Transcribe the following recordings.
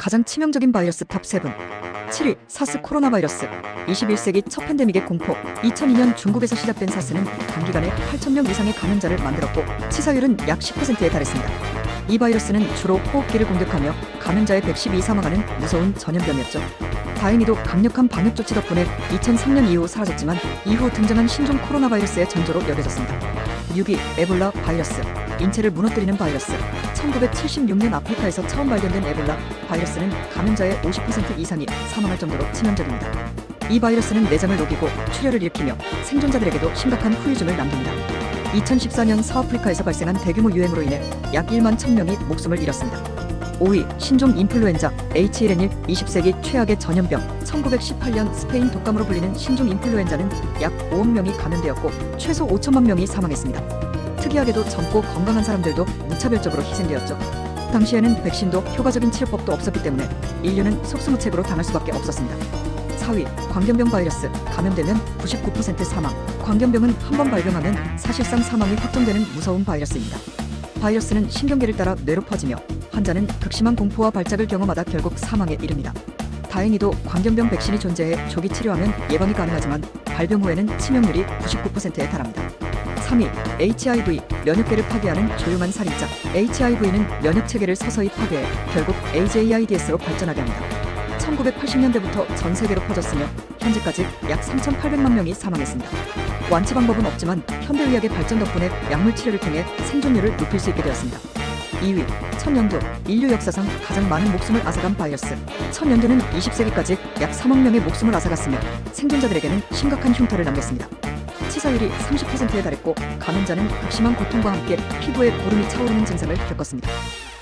가장 치명적인 바이러스 탑 7. 7위 사스 코로나 바이러스. 21세기 첫 팬데믹의 공포. 2002년 중국에서 시작된 사스는 단기간에 8,000명 이상의 감염자를 만들었고 치사율은 약 10%에 달했습니다. 이 바이러스는 주로 호흡기를 공격하며 감염자의 112 사망하는 무서운 전염병이었죠. 다행히도 강력한 방역 조치 덕분에 2003년 이후 사라졌지만 이후 등장한 신종 코로나 바이러스의 전조로 여겨졌습니다. 6위 에볼라 바이러스. 인체를 무너뜨리는 바이러스. 1976년 아프리카에서 처음 발견된 에볼라 바이러스는 감염자의 50% 이상이 사망할 정도로 치명적입니다. 이 바이러스는 내장을 녹이고 출혈을 일으키며 생존자들에게도 심각한 후유증을 남깁니다. 2014년 서아프리카에서 발생한 대규모 유행으로 인해 약 1만 1000명이 목숨을 잃었습니다. 5위 신종 인플루엔자 H1N1 20세기 최악의 전염병 1918년 스페인 독감으로 불리는 신종 인플루엔자는 약 5억 명이 감염되었고 최소 5천만 명이 사망했습니다. 특이하게도 젊고 건강한 사람들도 무차별적으로 희생되었죠. 당시에는 백신도 효과적인 치료법도 없었기 때문에 인류는 속수무책으로 당할 수밖에 없었습니다. 4위 광견병 바이러스 감염되면 99% 사망. 광견병은 한 번 발병하면 사실상 사망이 확정되는 무서운 바이러스입니다. 바이러스는 신경계를 따라 뇌로 퍼지며 환자는 극심한 공포와 발작을 경험하다 결국 사망에 이릅니다. 다행히도 광견병 백신이 존재해 조기 치료하면 예방이 가능하지만 발병 후에는 치명률이 99%에 달합니다. 3위 HIV 면역계를 파괴하는 조용한 살인자 HIV는 면역 체계를 서서히 파괴해 결국 AJIDS로 발전하게 합니다. 1980년대부터 전 세계로 퍼졌으며 현재까지 약 3,800만 명이 사망했습니다. 완치 방법은 없지만 현대의학의 발전 덕분에 약물 치료를 통해 생존율을 높일 수 있게 되었습니다. 2위 천연두 인류 역사상 가장 많은 목숨을 앗아간 바이러스 천연두는 20세기까지 약 3억 명의 목숨을 앗아갔으며 생존자들에게는 심각한 흉터를 남겼습니다. 치사율이 30%에 달했고 감염자는 극심한 고통과 함께 피부에 고름이 차오르는 증상을 겪었습니다.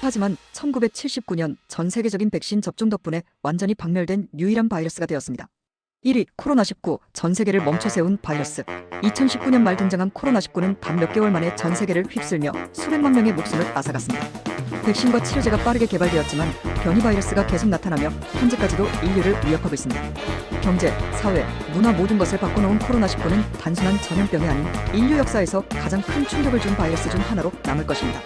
하지만 1979년 전 세계적인 백신 접종 덕분에 완전히 박멸된 유일한 바이러스가 되었습니다. 1위 코로나19 전 세계를 멈춰 세운 바이러스 2019년 말 등장한 코로나19는 단 몇 개월 만에 전 세계를 휩쓸며 수백만 명의 목숨을 앗아갔습니다. 백신과 치료제가 빠르게 개발되었지만 변이 바이러스가 계속 나타나며 현재까지도 인류를 위협하고 있습니다. 경제, 사회, 문화 모든 것을 바꿔놓은 코로나19는 단순한 전염병이 아닌 인류 역사에서 가장 큰 충격을 준 바이러스 중 하나로 남을 것입니다.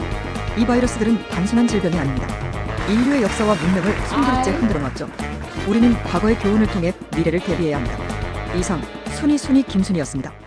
이 바이러스들은 단순한 질병이 아닙니다. 인류의 역사와 문명을 손그릇째 흔들어 놨죠. 우리는 과거의 교훈을 통해 미래를 대비해야 합니다. 이상 순이 순이 김순이었습니다.